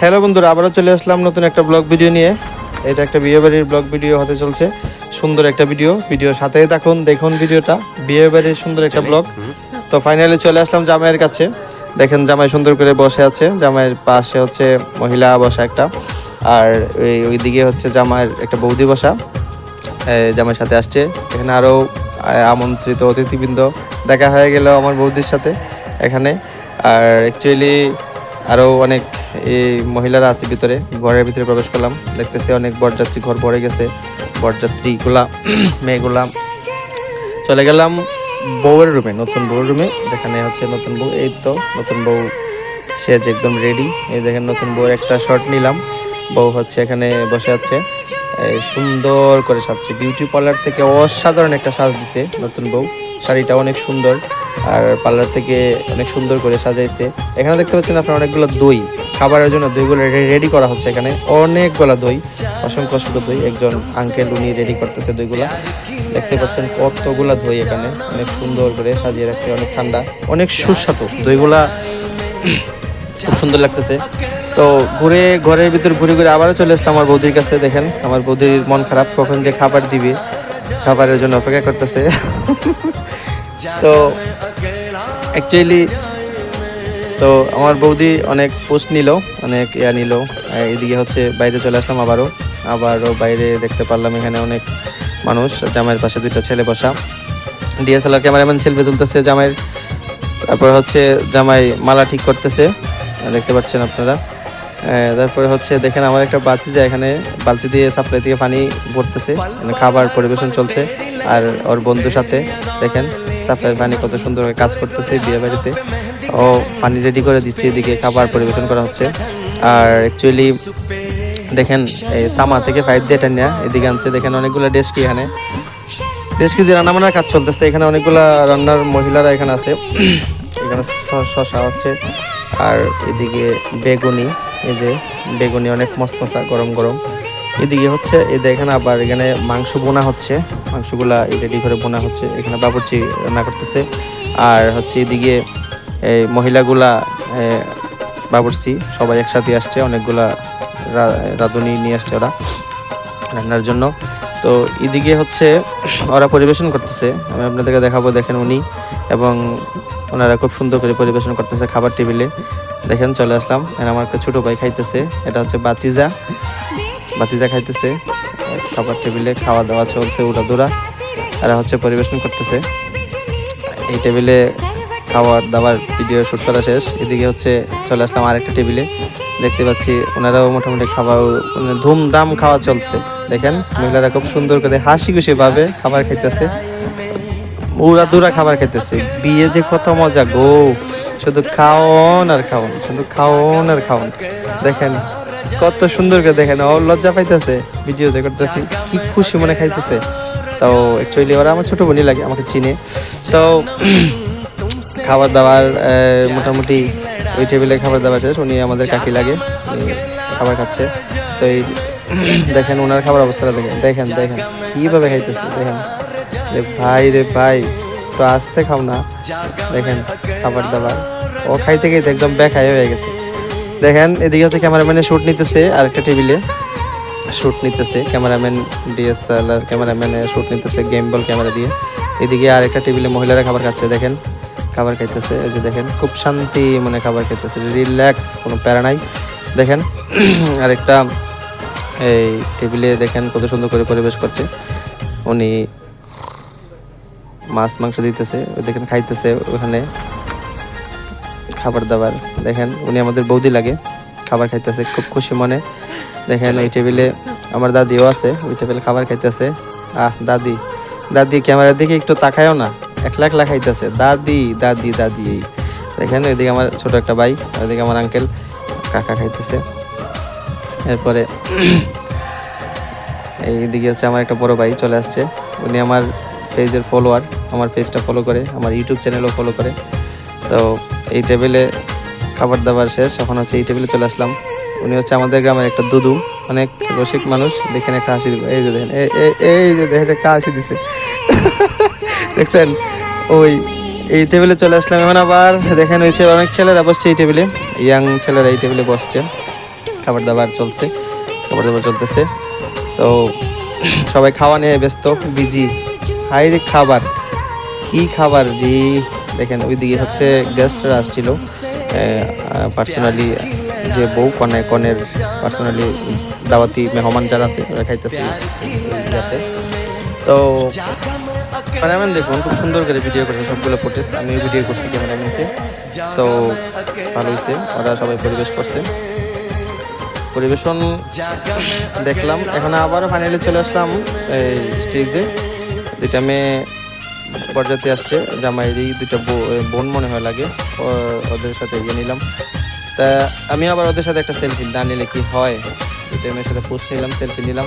Hello বন্ধুরা আবারও চলে আসলাম নতুন একটা ব্লগ ভিডিও নিয়ে। এটা একটা বিয়ে বাড়ির ব্লগ ভিডিও হতে চলছে। সুন্দর একটা ভিডিও। ভিডিওর সাথেই থাকুন দেখুন ভিডিওটা। বিয়ে বাড়ির সুন্দর একটা ব্লগ। তো ফাইনালি চলে আসলাম জামাইয়ের কাছে। দেখেন জামাই সুন্দর করে বসে আছে। জামাইয়ের পাশে হচ্ছে মহিলা বসা একটা। আর ওই ওইদিকে হচ্ছে জামাইয়ের একটা বৌদি বসা। জামাইয়ের সাথে আসছে। এখানে আরও আমন্ত্রিত অতিথিবৃন্দ। দেখা হয়ে গেল আমার বৌদির সাথে এখানে। আর অ্যাকচুয়ালি আরও অনেক এই মহিলারা আছে ভিতরে, ঘরের ভিতরে প্রবেশ করলাম। দেখতেছি অনেক বরযাত্রী, ঘর ভরে গেছে। বরযাত্রীগুলা মেয়েগুলা চলে গেলাম বউয়ের রুমে, নতুন বউয়ের রুমে, যেখানে হচ্ছে নতুন বউ, এই তো, নতুন বউ, সে একদম রেডি এই দেখেন, নতুন বউয়ের একটা শর্ট নিলাম। বউ হচ্ছে এখানে বসে আছে। সুন্দর করে সাজছে। বিউটি পার্লার থেকে অসাধারণ একটা সাজ দিছে নতুন বউ। শাড়িটা অনেক সুন্দর। আর পার্লার থেকে অনেক সুন্দর করে সাজাইছে। এখানে দেখতে পাচ্ছেন আপনার অনেকগুলো দই। খাবারের জন্য দইগুলো রেডি করা হচ্ছে এখানে। অনেকগুলো দই। অসংখ্য অসংখ্য দই। একজন আঙ্কেল উনি রেডি করতেছে দইগুলা। দেখতে পাচ্ছেন কতগুলা দই এখানে। অনেক সুন্দর করে সাজিয়ে রাখছে। অনেক ঠান্ডা। অনেক সুস্বাদু। দইগুলা খুব সুন্দর লাগতেছে। তো ঘুরে ঘরের ভিতর ঘুরে ঘুরে আবারও চলে আসলাম আমার বৌদির কাছে দেখেন। আমার বৌদির মন খারাপ কখন যে খাবার দিবে খাবারের জন্য অপেক্ষা করতেছে। তো অ্যাকচুয়ালি তো আমার বৌদি অনেক পোস্ট নিল অনেক ইয়া নিল। এদিকে হচ্ছে বাইরে চলে আসলাম আবারও। আবারও বাইরে দেখতে পারলাম এখানে অনেক মানুষ জামাইয়ের পাশে দুইটা ছেলে বসা। ডিএসএলআর ক্যামেরাম্যান সেলফি তুলতেছে জামাইয়ের। তারপর হচ্ছে জামাই মালা ঠিক করতেছে। দেখতে পাচ্ছেন আপনারা। তারপরে হচ্ছে দেখেন আমার একটা বাতি যায় এখানে বালতি দিয়ে সাপ্লাই থেকে পানি ভরতেছে। মানে খাবার পরিবেশন চলছে আর ওর বন্ধুর সাথে। দেখেন সাপ্লাই পানি কত সুন্দর কাজ করতেছে বিয়ে বাড়িতে। ও পানি রেডি করে দিচ্ছে, এদিকে খাবার পরিবেশন করা হচ্ছে। আর অ্যাকচুয়ালি দেখেন, এই সামা থেকে ফাইভ দিয়ে এটা নেয়া, এদিকে আনছে। দেখেন অনেকগুলো ডেস্কি এখানে। ডেস্কি দিয়ে রান্না বান্নার কাজ চলতেছে। এখানে অনেকগুলা রান্নার মহিলারা এখানে আছে। এখানে শশা হচ্ছে। আর এদিকে বেগুনি। এই যে বেগুনি অনেক মশমশা গরম গরম। এদিকে হচ্ছে, এই দেখেন আবার এখানে মাংস বোনা হচ্ছে। মাংসগুলা রেডি করে বোনা হচ্ছে। এখানে বাবুর্চি রান্না করতেছে। আর হচ্ছে এদিকে এই মহিলাগুলা বাবুর্চি সবাই একসাথে আসছে। অনেকগুলা রাঁধুনি নিয়ে আসছে ওরা রান্নার জন্য। তো এদিকে হচ্ছে ওরা পরিবেশন করতেছে। আমি আপনাদেরকে দেখাবো, দেখেন উনি। এবং ওনারা খুব সুন্দর করে পরিবেশন করতেছে খাবার টেবিলে। দেখেন, চলে আসলাম। আর আমার একটা ছোট ভাই খাইতেছে। এটা হচ্ছে বাতিজা। বাতিজা খাইতেছে। খাবার টেবিলে খাওয়া দাওয়া চলছে, উড়াদুরা। এরা হচ্ছে পরিবেশন করতেছে। এই টেবিলে খাবার দাবার ভিডিও শ্যুট করা শেষ। এদিকে হচ্ছে চলে আসলাম আরেকটা টেবিলে। দেখতে পাচ্ছি ওনারাও মোটামুটি খাবার মানে ধুমধাম খাওয়া চলছে। দেখেন, মহিলারা খুব সুন্দর করে হাসি খুশি ভাবে খাবার খাইতেছে। উড়া উড়াদুরা খাবার খাইতেছে। বিয়ে যে কত মজা গো। শুধু খাওন আর খাওন, শুধু খাওন আর খাওন। দেখেন, কত সুন্দর করে দেখেন, ও লজ্জা পাইতেছে ভিডিও যে করতেছি, কি খুশি মনে খাইতেছে। তো অ্যাকচুয়ালি ওরা আমার ছোট বোনই লাগে, আমাকে চিনে। তো খাবার দাবার মোটামুটি ওই টেবিলে খাবার দাবার শেষ, উনি আমাদের কাকি লাগে খাবার খাচ্ছে। তো এই দেখেন ওনার খাবার অবস্থাটা দেখেন দেখেন দেখেন, কীভাবে খাইতেছে, দেখেন। রে ভাই রে ভাই একটু আসতে খাও না। দেখেন খাবার দাবার। ও খাইতে খাইতে একদম বেখাই হয়ে গেছে। দেখেন, এদিকে হচ্ছে ক্যামেরাম্যানের শ্যুট নিতেছে আরেকটা টেবিলে শ্যুট নিতেছে, ক্যামেরাম্যান ডিএসএলআর ক্যামেরাম্যানের শ্যুট নিতেছে গেম বল ক্যামেরা দিয়ে। এদিকে আরেকটা টেবিলে মহিলারা খাবার খাচ্ছে, দেখেন। খাবার খাইতেছে, এই যে দেখেন, খুব শান্তি মানে খাবার খাইতেছে রিল্যাক্স কোনো প্যারা নাই। দেখেন, আরেকটা, এই টেবিলে দেখেন কত সুন্দর করে পরিবেশ করছে। উনি মাছ, মাংস দিতেছে দেখেন খাইতেছে ওখানে। খাবার দাবার, দেখেন, উনি আমাদের বৌদি লাগে, খাবার খাইতেছে খুব খুশি মনে। দেখেন ওই টেবিলে আমার দাদিও আছে, ওই টেবিলে খাবার খাইতেছে। আহ, দাদি দাদি ক্যামেরার দিকে একটু তাকায়ও না, একলা একলা খাইতেছে। দাদি দাদি দাদি, এই। দেখেন ওইদিকে আমার ছোট একটা ভাই ওইদিকে আমার আঙ্কেল কাকা খাইতেছে। এরপরে এইদিকে হচ্ছে আমার একটা বড় ভাই চলে আসছে। উনি আমার পেজের ফলোয়ার আমার পেজটা ফলো করে, আমার ইউটিউব চ্যানেলও ফলো করে। তো এই টেবিলে খাবার দাবার শেষ, এখন হচ্ছে এই টেবিলে চলে আসলাম। উনি হচ্ছে আমাদের গ্রামের একটা দুদু, অনেক রসিক মানুষ। দেখেন একটা হাসি দিব। এই যে দেখেন এই- যে দেখেন, একটা হাসি দিছে। দেখছেন? ওই, এই টেবিলে চলে আসলাম। এমন আবার দেখেন হয়েছে অনেক ছেলেরা বসছে এই টেবিলে ইয়াং ছেলেরা এই টেবিলে বসছে। খাবার দাবার চলছে, খাবার দাবার চলতেছে। তো সবাই খাওয়া নিয়ে ব্যস্ত বিজি হাই রে খাবার। কি খাবার রে? দেখেন, ওইদিকে হচ্ছে গেস্টরা আসছিল। পার্সোনালি যে বউ কনে, কনের পার্সোনালি দাওয়াতি মেহমান যারা আছে, ওরা খাইতেছে তো ক্যামেরাম্যান দেখুন, খুব সুন্দর করে ভিডিও করছে, সবগুলো ফুটেজ আমি ভিডিও করছি ক্যামেরাম্যানকে তো ভালো হয়েছে ওরা সবাই পরিবেশ করছে। পরিবেশন দেখলাম। এখন আবারও ফাইনালি চলে আসলাম, এই স্টেজে দুইটা মেয়ে পর্যাতে আসছে, জামাইরই দুইটা বোন মনে হয় লাগে ওদের সাথে ইয়ে নিলাম। তা আমি আবার ওদের সাথে একটা সেলফি না নিলে কি হয়? দুইটা মেয়ের সাথে পোস্ট নিলাম সেলফি নিলাম।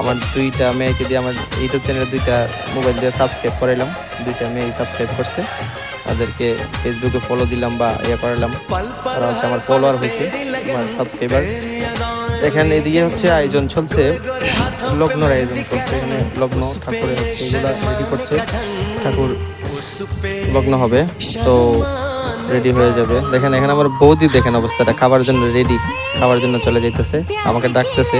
আমার দুইটা মেয়েকে দিয়ে আমার ইউটিউব চ্যানেলে দুইটা মোবাইল দিয়ে সাবস্ক্রাইব করাইলাম। দুইটা মেয়ে সাবস্ক্রাইব করছে। ওদেরকে ফেসবুকে ফলো দিলাম বা ইয়ে করালাম। হচ্ছে আমার ফলোয়ার হয়েছে আমার সাবস্ক্রাইবার এখানে এদিকে হচ্ছে আয়োজন চলছে। লগ্নর আয়োজন চলছে। এখানে লগ্ন, ঠাকুরে হচ্ছে, এগুলা রেডি করছে। ঠাকুর লগ্ন হবে, তো রেডি হয়ে যাবে। দেখেন, এখানে আমার বৌদি দেখেন অবস্থাটা, খাবার জন্য রেডি খাবার জন্য চলে যাইতেছে। আমাকে ডাকতেছে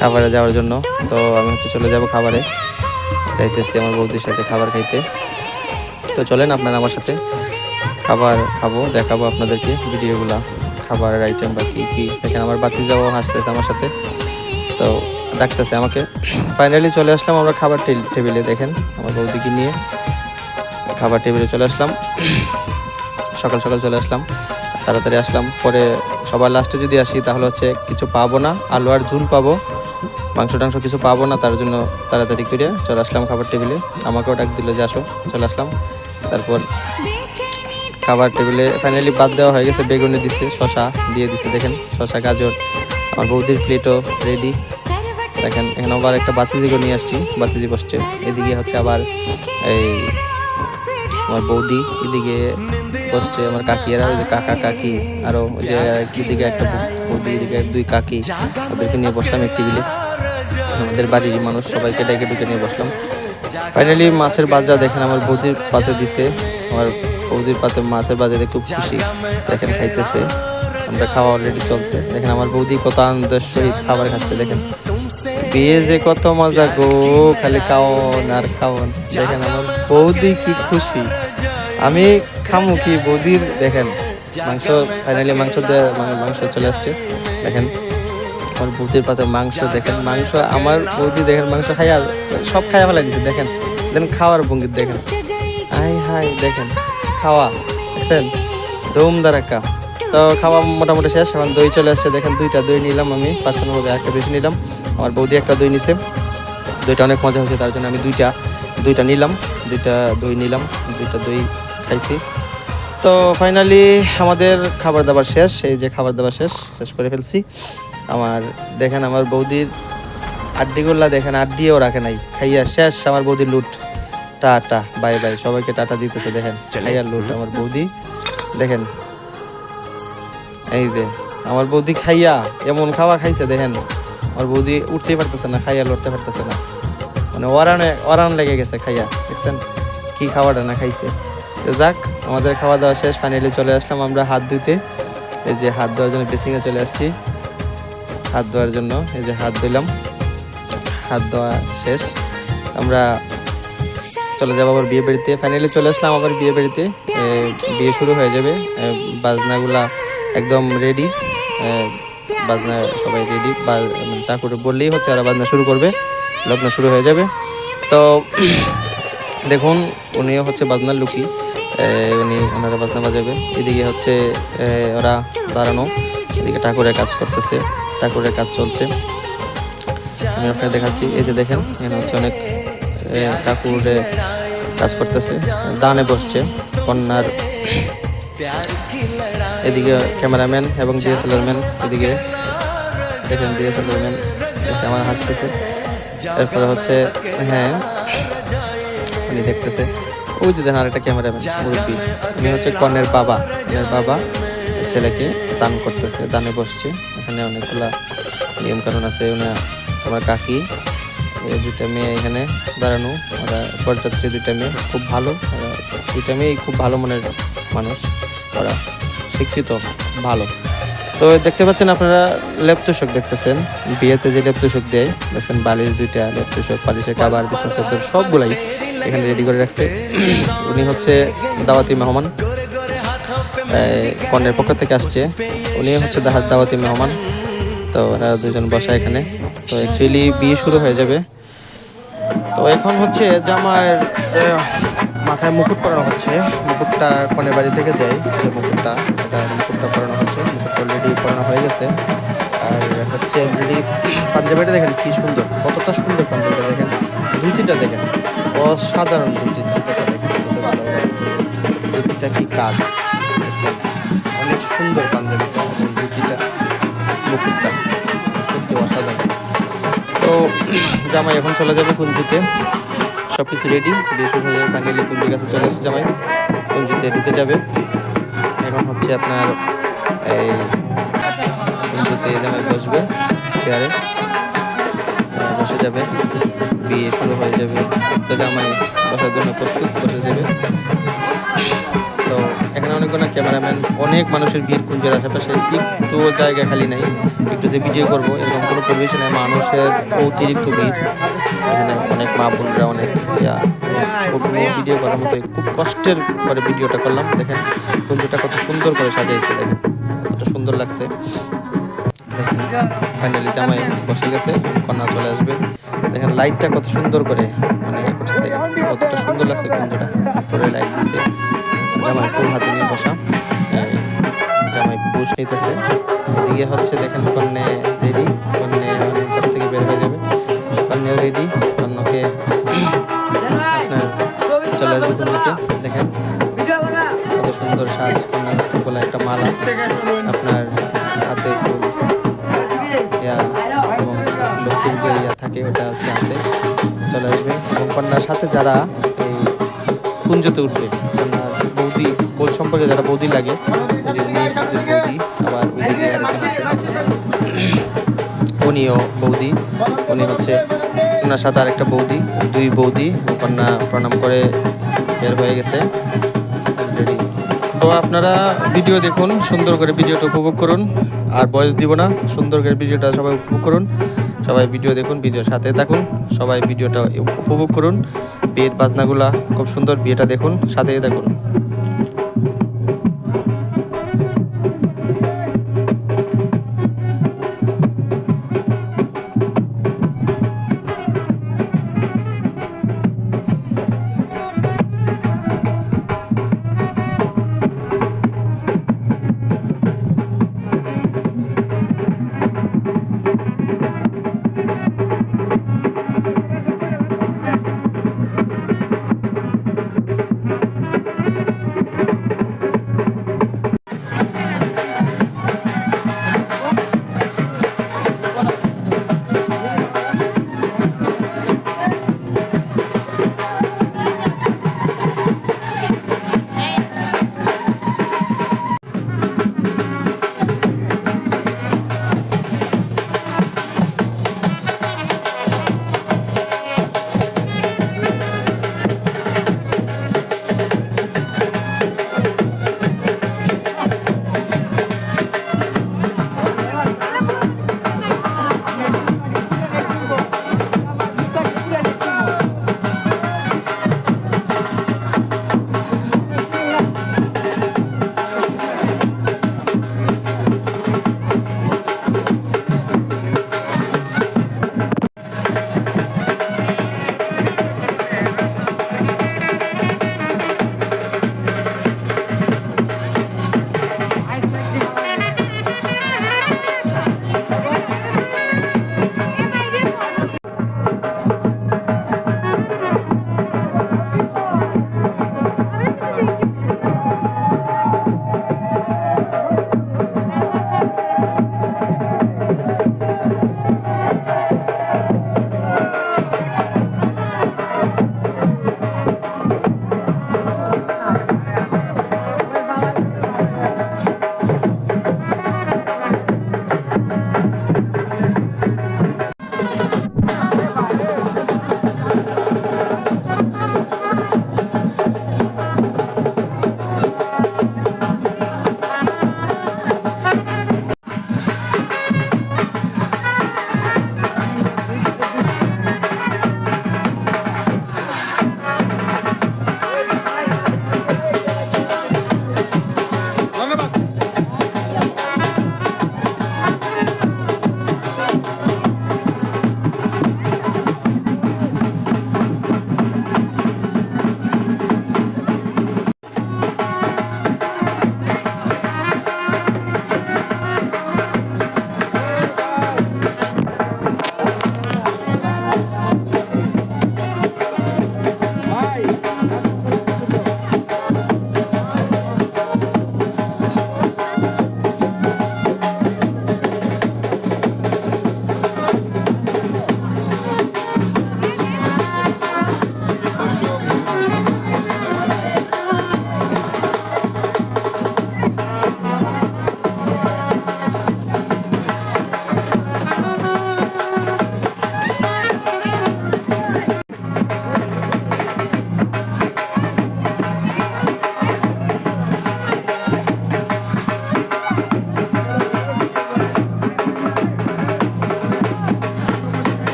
খাবারে যাওয়ার জন্য। তো আমি হচ্ছে চলে যাব খাবারে। যাইতেছি আমার বৌদির সাথে খাবার খাইতে। তো চলেন আপনারা আমার সাথে খাবার খাব, দেখাবো আপনাদেরকে ভিডিওগুলা। খাবারের আইটেম বা কী কী? দেখেন আমার বাতি যাব হাসতেছে আমার সাথে। তো ডাকতেছে আমাকে। ফাইনালি চলে আসলাম আমরা খাবার টেবিলে, দেখেন। আমার বৌদিকে নিয়ে খাবার টেবিলে চলে আসলাম। সকাল সকাল চলে আসলাম। তাড়াতাড়ি আসলাম। পরে সবার লাস্টে যদি আসি, তাহলে হচ্ছে কিছু পাবো না। আলু আর ঝুল পাবো। মাংস টাংস কিছু পাবো না। তার জন্য তাড়াতাড়ি করে চলে আসলাম খাবার টেবিলে। আমাকেও ডাক দিল যে আসো, চলে আসলাম। তারপর খাবার টেবিলে ফাইনালি বাদ দেওয়া হয়ে গেছে, বেগুনি দিছে শশা দিয়ে দিছে, দেখেন শশা গাজর, আমার বৌদির প্লেটও রেডি দেখেন, এখানে আবার একটা বাতিজিগো নিয়ে আসছি বাতিজি বসছে এদিকে হচ্ছে আবার এই আমার বৌদি, এদিকে বসছে আমার কাকিরা ওই যে কাকা কাকি আরও ওই যে এদিকে একটা বৌদি, এদিকে দুই কাকি, ওদেরকে নিয়ে বসলাম এক টেবিলে। আমাদের বাড়ির মানুষ সবাইকে ডেকে ডেকে নিয়ে বসলাম। ফাইনালি মাছের বাজা দেখেন আমার বৌদির পাতে দিছে। আমার বৌদির পাতে, মাছের বাজাতে খুব খুশি। দেখেন খাইতেছে। আমরা খাওয়া অলরেডি চলছে। দেখেন আমার বৌদি কত আনন্দের সহিত খাবার খাচ্ছে, দেখেন। বিয়ে যে কত মজা গো, খালি খাওন আর খাওন দেখেন আমার বৌদি কি খুশি। আমি খামু কি বৌদির, দেখেন, মাংস ফাইনালি মাংস দিয়ে মানে মাংস চলে আসছে। দেখেন, আমার বৌদির পাতে মাংস, দেখেন, মাংস, আমার বৌদি, দেখেন, মাংস খাইয়া, সব খাইয়া ফেলাই দিছে দেখেন। দেন খাওয়ার ভঙ্গিত, দেখেন। হাই দেখেন, খাওয়া, দেখছেন? দম দারাক্কা তো খাওয়া মোটামুটি শেষ, এখন দই চলে আসছে। দেখেন, দুইটা দই নিলাম আমি পার্সোনাল ভাবে একটা বেশি নিলাম। আমার বৌদি একটা দই নিছে। দইটা অনেক মজা হয়েছে, তার জন্য আমি দুইটা দুইটা নিলাম, দুইটা দই নিলাম, দুইটা দই খাইছি। তো ফাইনালি আমাদের খাবার দাবার শেষ, এই যে খাবার দাবার শেষ শেষ করে ফেলছি। আমার, দেখেন, আমার বৌদির আড্ডিগুলা, দেখেন, আড্ডিও রাখে নাই, খাইয়া শেষ আমার বৌদির লুট। Tata bye bye. সবাইকে টাটা দিতেছে দেখেন। খাইয়া লুট আমার বৌদি। দেখেন। এই যে আমার বৌদি খাইয়া এমন খাওয়া খাইছে দেখেন। আমার বৌদি উঠতেই পারতেছে না খাইয়া লড়তে পারতেছে না। মানে ওরানে ওরান লেগে গেছে খাইয়া দেখছেন? কি খাওয়াটা না খাইছে। তো যাক আমাদের খাওয়া দাওয়া শেষ ফাইনালি চলে আসলাম আমরা হাত ধুইতে। এই যে হাত ধোয়ার জন্য বেসিংয়ে চলে আসছি। হাত ধোয়ার জন্য এই যে হাত ধুইলাম। হাত ধোয়া শেষ। আমরা চলে যাব আবার বিয়ে বাড়িতে। ফাইনালি চলে আসলাম আবার বিয়ে বাড়িতে। বিয়ে শুরু হয়ে যাবে। বাজনাগুলা একদম রেডি বাজনা সবাই রেডি ঠাকুর বললেই হচ্ছে ওরা বাজনা শুরু করবে। লগ্ন শুরু হয়ে যাবে। তো, দেখুন, উনিও হচ্ছে বাজনার লুকি। উনি ওনারা বাজনা বাজাবে। এদিকে হচ্ছে ওরা দাঁড়ানো। এদিকে ঠাকুরের কাজ করতেছে। ঠাকুরের কাজ চলছে। আমি আপনাকে দেখাচ্ছি। এই যে দেখেন, এখানে হচ্ছে অনেক ঠাকুরে কাজ করতেছে, দানে বসছে, কন্যার এদিকে ক্যামেরাম্যান এবং ডিএসএলআর ম্যান এদিকে, দেখেন ডিএসএলআর ম্যান আমার হাসতেছে। এরপরে হচ্ছে হ্যাঁ উনি দেখতেছে, ওই যে দেখেন আরেকটা ক্যামেরাম্যান, মুরব্বী। উনি হচ্ছে কনের বাবা কনের বাবা ছেলেকে দান করতেছে, দানে বসছে। এখানে অনেকগুলা নিয়ম কানুন আছে, উনি আমার কাকি। এই দুইটা মেয়ে এখানে দাঁড়ানো। ওরা বরযাত্রী দুইটা মেয়ে, খুব ভালো। দুইটা মেয়েই খুব ভালো মনের মানুষ। ওরা শিক্ষিত, ভালো। তো দেখতে পাচ্ছেন আপনারা লেপ্তশোক দেখতেছেন। বিয়েতে যে লেপ্তশোক দেয়, দেখছেন বালিশ দুইটা লেপ্তশোক বালিশের কাবার, বিছনা, চাদর, সবগুলাই এখানে রেডি করে রাখছে। উনি হচ্ছে দাওয়াতি মেহমান। কনের পক্ষ থেকে আসছে। উনি হচ্ছে দাওয়াতি মেহমান। তো ওরা দুজন বসা এখানে। তো অ্যাকচুয়ালি বিয়ে শুরু হয়ে যাবে। তো এখন হচ্ছে আহ, মাথায় মুকুট পরানো হচ্ছে। মুকুটটা কনে বাড়ি থেকে দেয় যে মুকুটটা এটা মুকুটটা পরানো হচ্ছে। মুকুটটা অলরেডি পরানো হয়ে গেছে। আর হচ্ছে অলরেডি পাঞ্জাবিটা দেখেন কি সুন্দর কতটা সুন্দর পাঞ্জাবিটা দেখেন। ধুতিটা দেখেন অসাধারণ ধুতি জুতোটা দেখেন জুতো ভালো ধুতিটা কি কাজ অনেক সুন্দর পাঞ্জাবিটা। ধুতিটা সত্যি অসাধারণ। তো, জামাই এখন চলে যাবে কুঞ্জিতে। সব কিছু রেডি দিয়ে শুরু হয়ে যাবে ফাইনালি কুঞ্জির কাছে চলে এসেছে জামাই। কুঞ্জিতে ঢুকে যাবে। এখন হচ্ছে আপনার এই কুঞ্জিতে জামাই বসবে চেয়ারে বসে যাবে। বিয়ে শুরু হয়ে যাবে। তো জামাই বসার জন্য প্রস্তুত, বসে যাবে। তো এখানে অনেক অনেকগুলো ক্যামেরাম্যান, অনেক মানুষের ভিড় কুঞ্জের আশেপাশে। একটু জায়গা খালি নাই, একটু যে ভিডিও করব, এরকম কোনো পরিবেশ নেই, মানুষের অতিরিক্ত ভিড়। এখানে অনেক মা বোনরা, অনেক ভিডিও করার মতো, খুব কষ্টের করে ভিডিওটা করলাম। দেখেন কুঞ্জটা কত সুন্দর করে সাজাইছে, দেখেন, কতটা সুন্দর লাগছে। ফাইনালি জামাই বসে গেছে, কন্যা চলে আসবে। দেখেন লাইটটা কত সুন্দর করে মানে কতটা সুন্দর লাগছে কুঞ্জটা। পরে লাইট দিছে। জামাই ফুল হাতে নিয়ে বসা। জামাই পুষ নিতেছে এদিকে হচ্ছে দেখেন কন্যে রেডি। কন্যে ঘর থেকে বের হয়ে যাবে। কন্যাও রেডি। কন্যাকে চলে আসবে কুঞ্জিতে দেখেন কত সুন্দর সাজ। কন্যার গলায় একটা মালা। আপনার হাতে ফুল। এবং লক্ষ্মীর যে ইয়া থাকে, ওটা হচ্ছে হাতে। চলে আসবে। এবং কন্যার সাথে যারা এই কুঞ্জতে উঠবে, কন্যার বৌদি বোন সম্পর্কে যারা বৌদি লাগে ওই যে উনি একজন বৌদি, আবার ওইদিকে আরেকজন আছে। উনিও বৌদি, উনি হচ্ছে ওনার সাথে আরেকটা বৌদি, দুই বৌদি, কন্যা প্রণাম করে বের হয়ে গেছে. তো আপনারা ভিডিও দেখুন, সুন্দর করে ভিডিওটা উপভোগ করুন। আর বয়স দিব না, সুন্দর করে ভিডিওটা সবাই উপভোগ করুন। সবাই ভিডিও দেখুন, ভিডিওর সাথে থাকুন, সবাই ভিডিওটা উপভোগ করুন। বিয়ের বাজনাগুলা খুব সুন্দর, বিয়েটা দেখুন, সাথেই দেখুন